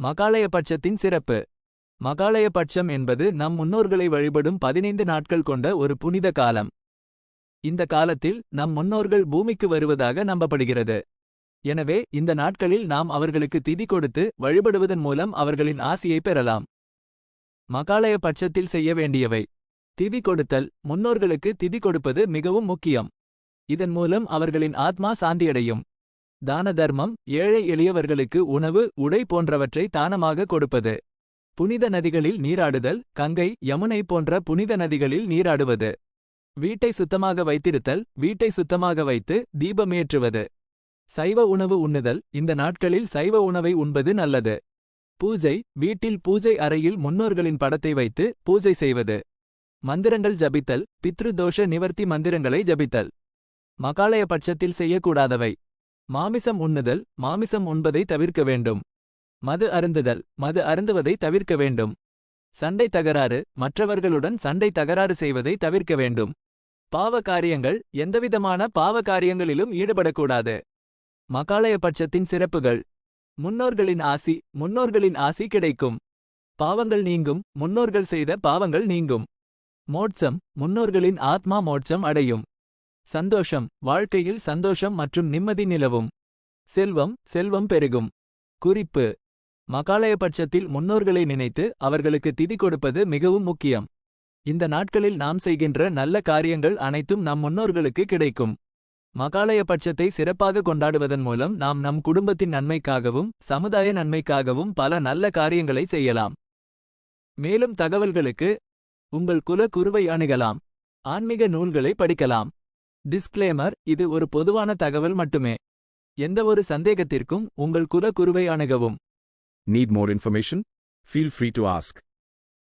மகாலயபட்சத்தின் சிறப்பு. மகாலயபட்சம் என்பது நம் முன்னோர்களை வழிபடும் பதினைந்து நாட்கள் கொண்ட ஒரு புனித காலம். இந்த காலத்தில் நம் முன்னோர்கள் பூமிக்கு வருவதாக நம்பப்படுகிறது. எனவே இந்த நாட்களில் நாம் அவர்களுக்கு திதி கொடுத்து வழிபடுவதன் மூலம் அவர்களின் ஆசியை பெறலாம். மகாலயபட்சத்தில் செய்ய வேண்டியவை. திதி கொடுத்தல். முன்னோர்களுக்கு திதி கொடுப்பது மிகவும் முக்கியம். இதன் மூலம் அவர்களின் ஆத்மா சாந்தியடையும். தான தர்மம் ஏழை எளியவர்களுக்கு உணவு உடை போன்றவற்றை தானமாக கொடுப்பது. புனித நதிகளில் நீராடுதல் கங்கை யமுனை போன்ற புனித நதிகளில் நீராடுவது. வீட்டை சுத்தமாக வைத்திருத்தல் வீட்டை சுத்தமாக வைத்து தீபமேற்றுவது. சைவ உணவு உண்ணுதல் இந்த நாட்களில் சைவ உணவை உண்பது நல்லது. பூஜை வீட்டில் பூஜை அறையில் முன்னோர்களின் படத்தை வைத்து பூஜை செய்வது. மந்திரங்கள் ஜபித்தல் பித்ரு தோஷ நிவர்த்தி மந்திரங்களை ஜபித்தல். மகாலய பட்சத்தில் செய்யக்கூடாதவை. மாமிசம் உண்ணுதல் மாமிசம் உண்பதை தவிர்க்க வேண்டும். மது அருந்துதல் மது அருந்துவதை தவிர்க்க வேண்டும். சண்டை தகராறு மற்றவர்களுடன் சண்டை தகராறு செய்வதை தவிர்க்க வேண்டும். பாவ காரியங்கள் எந்தவிதமான பாவ காரியங்களிலும் ஈடுபடக்கூடாது. மகாலய பட்சத்தின் சிறப்புகள். முன்னோர்களின் ஆசி முன்னோர்களின் ஆசி கிடைக்கும். பாவங்கள் நீங்கும் முன்னோர்கள் செய்த பாவங்கள் நீங்கும். மோட்சம் முன்னோர்களின் ஆத்மா மோட்சம் அடையும். சந்தோஷம் வாழ்க்கையில் சந்தோஷம் மற்றும் நிம்மதி நிலவும். செல்வம் செல்வம் பெருகும். குறிப்பு. மகாலயபட்சத்தில் முன்னோர்களை நினைத்து அவர்களுக்கு திதி கொடுப்பது மிகவும் முக்கியம். இந்த நாட்களில் நாம் செய்கின்ற நல்ல காரியங்கள் அனைத்தும் நம் முன்னோர்களுக்கு கிடைக்கும். மகாலயபட்சத்தை சிறப்பாக கொண்டாடுவதன் மூலம் நாம் நம் குடும்பத்தின் நன்மைக்காகவும் சமுதாய நன்மைக்காகவும் பல நல்ல காரியங்களை செய்யலாம். மேலும் தகவல்களுக்கு உங்கள் குல குருவை அணுகலாம். ஆன்மீக நூல்களை படிக்கலாம். டிஸ்க்ளேமர் இது ஒரு பொதுவான தகவல் மட்டுமே. எந்தவொரு சந்தேகத்திற்கும் உங்கள் குல குருவை அணுகவும். Need more information feel free to ask